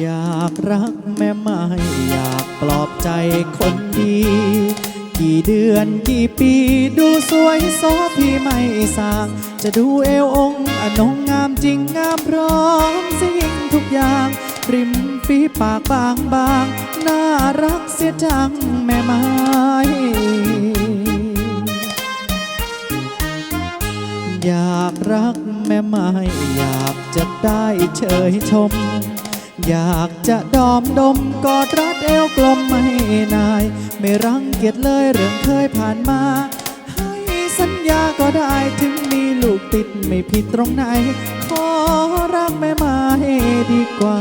อยากรักแม่ไม่อยากปลอบใจคนดี กี่เดือนกี่ปีดูสวยโซพี่ไม่สาง จะดูเอวองค์อนงงามจริงงามพร้อมสิ่งทุกอย่าง ริมฝีปากบางบางน่ารักเสียจังแม่ไม้อยากรักแม่ไม้อยากจะได้เชยชม อยากจะดอมดมกอดรัดเอวกลมไม่นาย ไม่รังเกียจเลยเรื่องเคยผ่านมา ให้สัญญาก็ได้ถึงมีลูกติดไม่ผิดตรงไหน ขอรักแม่ไม้ดีกว่า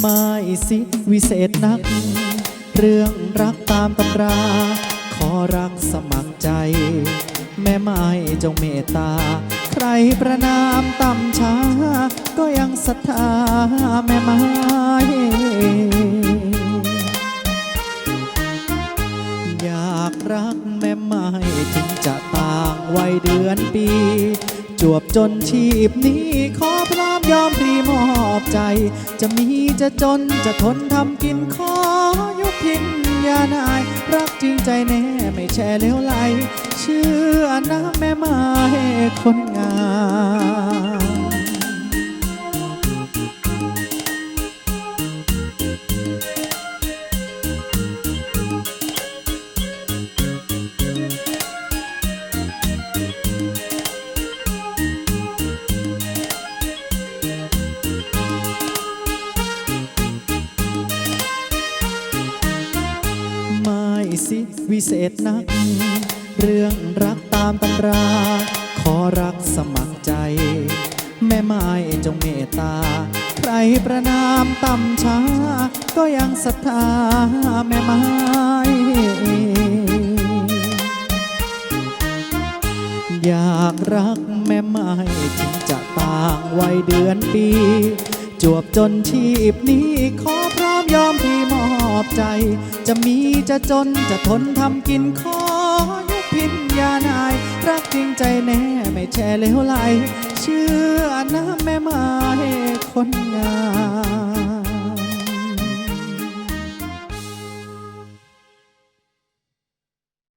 ไม่สิวิเศษนัก เรื่องรักตามตำรา ขอรักสมัครใจ แม่ไม้จงเมตตา ใครประนามต่ำช้า ก็ยังศรัทธาแม่ไม้อยากรักแม่ไม้ถึงจะต่างวัยเดือนปี จวบจนชีพนี้ขอพร้อมยอมรีมอบใจ จะมีจะจนจะทนทำกินขอยุพิน ยานาย รักจริงใจแน่ไม่แช่เลวไหล เชื่อนะแม่ไม้คนงาม สิวิเศษนัก เรื่องรักตามตำรา ขอรักสมัครใจ แม่ไม้จงเมตตา ใครประนามต่ำช้า ก็ยังศรัทธาแม่ไม้อยากรักแม่ไม้ถึงจะต่างวัยเดือนปี จวบจนชีพนี้ขอพร้อมยอมพี่ม อบใจ จะมีจะจนจะทนทำกินขอยุพินยานาย รักจริงใจแน่ไม่แช่เลวไหล เชื่อนะแม่ไม้คนงาม